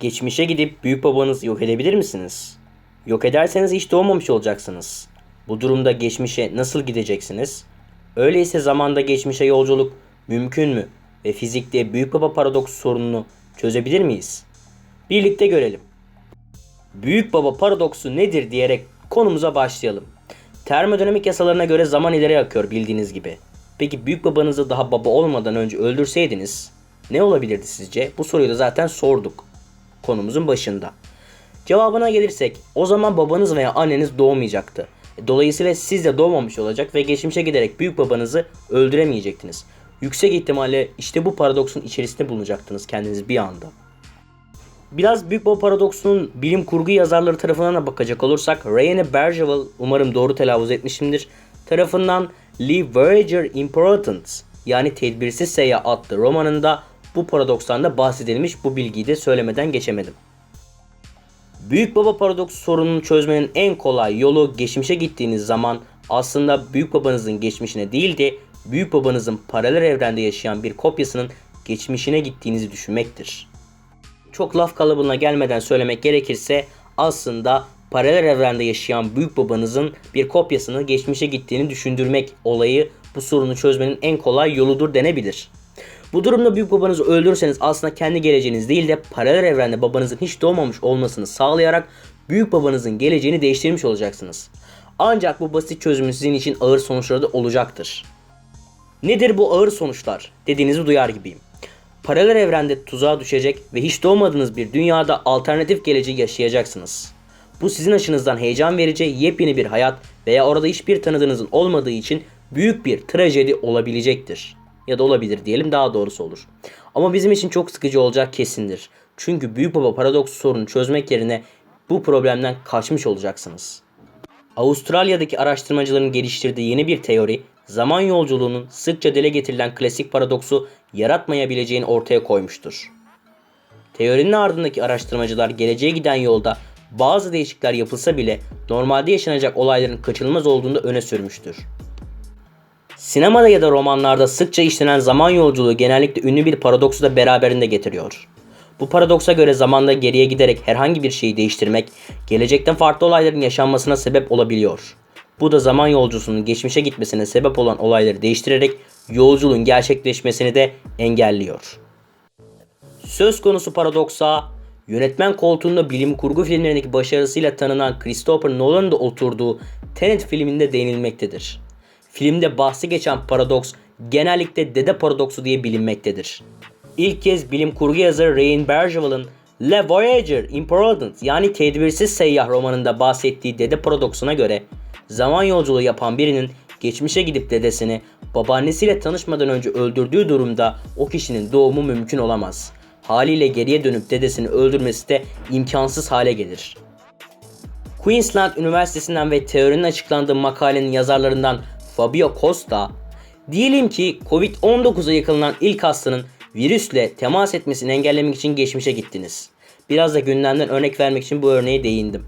Geçmişe gidip büyük babanızı yok edebilir misiniz? Yok ederseniz hiç doğmamış olacaksınız. Bu durumda geçmişe nasıl gideceksiniz? Öyleyse zamanda geçmişe yolculuk mümkün mü? Ve fizikte büyük baba paradoksu sorununu çözebilir miyiz? Birlikte görelim. Büyük baba paradoksu nedir diyerek konumuza başlayalım. Termodinamik yasalarına göre zaman ileri akıyor bildiğiniz gibi. Peki büyük babanızı daha baba olmadan önce öldürseydiniz ne olabilirdi sizce? Bu soruyu da zaten sorduk konumuzun başında. Cevabına gelirsek o zaman babanız veya anneniz doğmayacaktı. Dolayısıyla siz de doğmamış olacak ve geçmişe giderek büyük babanızı öldüremeyecektiniz. Yüksek ihtimalle işte bu paradoksun içerisinde bulunacaktınız kendiniz bir anda. Biraz Büyük Baba Paradoksu'nun bilim kurgu yazarları tarafından da bakacak olursak Rayne Bergeville, umarım doğru telaffuz etmişimdir, tarafından Lee Voyager Important yani Tedbirsiz Seyyah adlı romanında bu paradokstan da bahsedilmiş bu bilgiyi de söylemeden geçemedim. Büyük baba paradoksu sorununu çözmenin en kolay yolu geçmişe gittiğiniz zaman aslında büyük babanızın geçmişine değil de büyük babanızın paralel evrende yaşayan bir kopyasının geçmişine gittiğinizi düşünmektir. Çok laf kalıbına gelmeden söylemek gerekirse aslında paralel evrende yaşayan büyük babanızın bir kopyasını geçmişe gittiğini düşündürmek olayı bu sorunu çözmenin en kolay yoludur denebilir. Bu durumda büyük babanızı öldürürseniz aslında kendi geleceğiniz değil de paralel evrende babanızın hiç doğmamış olmasını sağlayarak büyük babanızın geleceğini değiştirmiş olacaksınız. Ancak bu basit çözümün sizin için ağır sonuçları da olacaktır. Nedir bu ağır sonuçlar dediğinizi duyar gibiyim. Paralel evrende tuzağa düşecek ve hiç doğmadığınız bir dünyada alternatif geleceği yaşayacaksınız. Bu sizin açınızdan heyecan verici yepyeni bir hayat veya orada hiçbir tanıdığınızın olmadığı için büyük bir trajedi olabilecektir. Ya da olabilir diyelim daha doğrusu olur. Ama bizim için çok sıkıcı olacak kesindir. Çünkü büyük baba paradoksu sorunu çözmek yerine bu problemden kaçmış olacaksınız. Avustralya'daki araştırmacıların geliştirdiği yeni bir teori, zaman yolculuğunun sıkça dile getirilen klasik paradoksu yaratmayabileceğini ortaya koymuştur. Teorinin ardındaki araştırmacılar geleceğe giden yolda bazı değişiklikler yapılsa bile normalde yaşanacak olayların kaçınılmaz olduğunu öne sürmüştür. Sinemada ya da romanlarda sıkça işlenen zaman yolculuğu genellikle ünlü bir paradoksu da beraberinde getiriyor. Bu paradoksa göre zamanda geriye giderek herhangi bir şeyi değiştirmek, gelecekten farklı olayların yaşanmasına sebep olabiliyor. Bu da zaman yolcusunun geçmişe gitmesine sebep olan olayları değiştirerek yolculuğun gerçekleşmesini de engelliyor. Söz konusu paradoksa yönetmen koltuğunda bilim kurgu filmlerindeki başarısıyla tanınan Christopher Nolan'ın da oturduğu Tenet filminde değinilmektedir. Filmde bahsi geçen paradoks genellikle dede paradoksu diye bilinmektedir. İlk kez bilim kurgu yazarı Rain Bergeville'ın Le Voyager Imprudent yani tedbirsiz seyyah romanında bahsettiği dede paradoksuna göre zaman yolculuğu yapan birinin geçmişe gidip dedesini babaannesiyle tanışmadan önce öldürdüğü durumda o kişinin doğumu mümkün olamaz. Haliyle geriye dönüp dedesini öldürmesi de imkansız hale gelir. Queensland Üniversitesi'nden ve teorinin açıklandığı makalenin yazarlarından Fabio Costa, diyelim ki Covid-19'a yakalanan ilk hastanın virüsle temas etmesini engellemek için geçmişe gittiniz. Biraz da gündemden örnek vermek için bu örneğe değindim.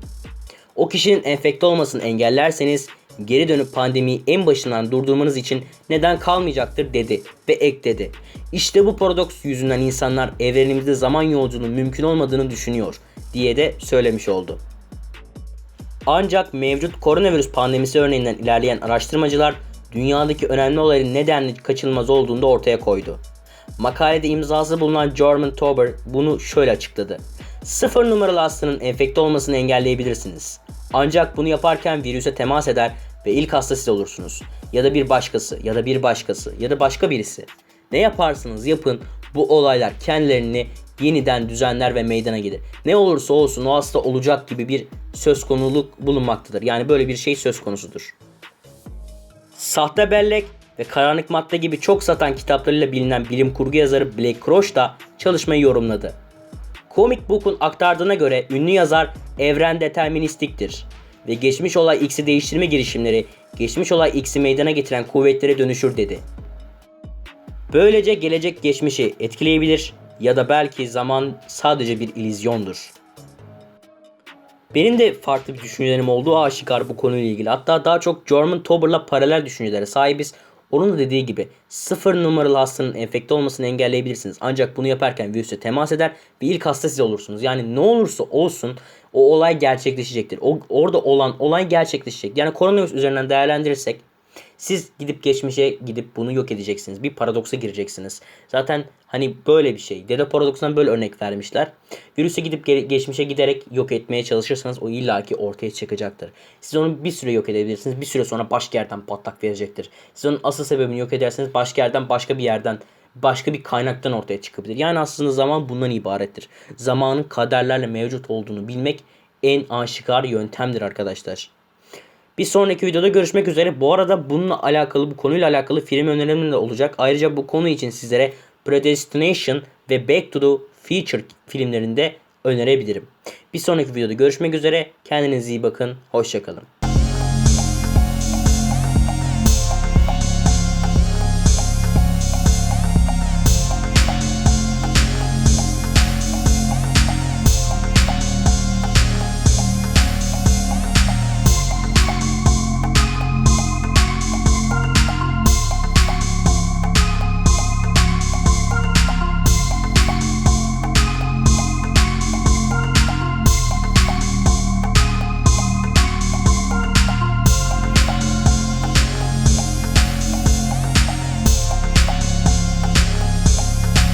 O kişinin enfekte olmasını engellerseniz geri dönüp pandemiyi en başından durdurmanız için neden kalmayacaktır dedi ve ekledi. İşte bu paradoks yüzünden insanlar evrenimizde zaman yolculuğunun mümkün olmadığını düşünüyor diye de söylemiş oldu. Ancak mevcut koronavirüs pandemisi örneğinden ilerleyen araştırmacılar dünyadaki önemli olayların nedenli kaçınılmaz olduğunu da ortaya koydu. Makalede imzası bulunan Jorman Tauber bunu şöyle açıkladı. Sıfır numaralı hastanın enfekte olmasını engelleyebilirsiniz. Ancak bunu yaparken virüse temas eder ve ilk hasta siz olursunuz. Ya da bir başkası, ya da bir başkası, ya da başka birisi. Ne yaparsınız yapın bu olaylar kendilerini yeniden düzenler ve meydana gelir. Ne olursa olsun o hasta olacak gibi bir söz konuluk bulunmaktadır. Yani böyle bir şey söz konusudur. Sahte bellek ve karanlık madde gibi çok satan kitaplarıyla bilinen bilim kurgu yazarı Blake Crouch da çalışmayı yorumladı. Comic Book'un aktardığına göre ünlü yazar evren deterministiktir ve geçmiş olay X'i değiştirme girişimleri geçmiş olay X'i meydana getiren kuvvetlere dönüşür dedi. Böylece gelecek geçmişi etkileyebilir ya da belki zaman sadece bir illüzyondur. Benim de farklı bir düşüncelerim olduğu aşikar bu konuyla ilgili. Hatta daha çok German Tauber'la paralel düşüncelere sahibiz. Onun da dediği gibi sıfır numaralı hastanın enfekte olmasını engelleyebilirsiniz. Ancak bunu yaparken virüse temas eder ve ilk hasta siz olursunuz. Yani ne olursa olsun o olay gerçekleşecektir. O, orada olan olay gerçekleşecek. Yani koronavirüs üzerinden değerlendirirsek siz gidip geçmişe gidip bunu yok edeceksiniz. Bir paradoksa gireceksiniz. Zaten hani böyle bir şey. Dede paradoksundan böyle örnek vermişler. Virüse gidip ge- geçmişe giderek yok etmeye çalışırsanız o illaki ortaya çıkacaktır. Siz onu bir süre yok edebilirsiniz. Bir süre sonra başka yerden patlak verecektir. Siz onun asıl sebebini yok ederseniz başka yerden başka bir yerden başka bir kaynaktan ortaya çıkabilir. Yani aslında zaman bundan ibarettir. Zamanın kaderlerle mevcut olduğunu bilmek en aşikar yöntemdir arkadaşlar. Bir sonraki videoda görüşmek üzere. Bu arada bununla alakalı, bu konuyla alakalı film önerilerim de olacak. Ayrıca bu konu için sizlere Predestination ve Back to the Future filmlerinde önerebilirim. Bir sonraki videoda görüşmek üzere. Kendinize iyi bakın. Hoşçakalın.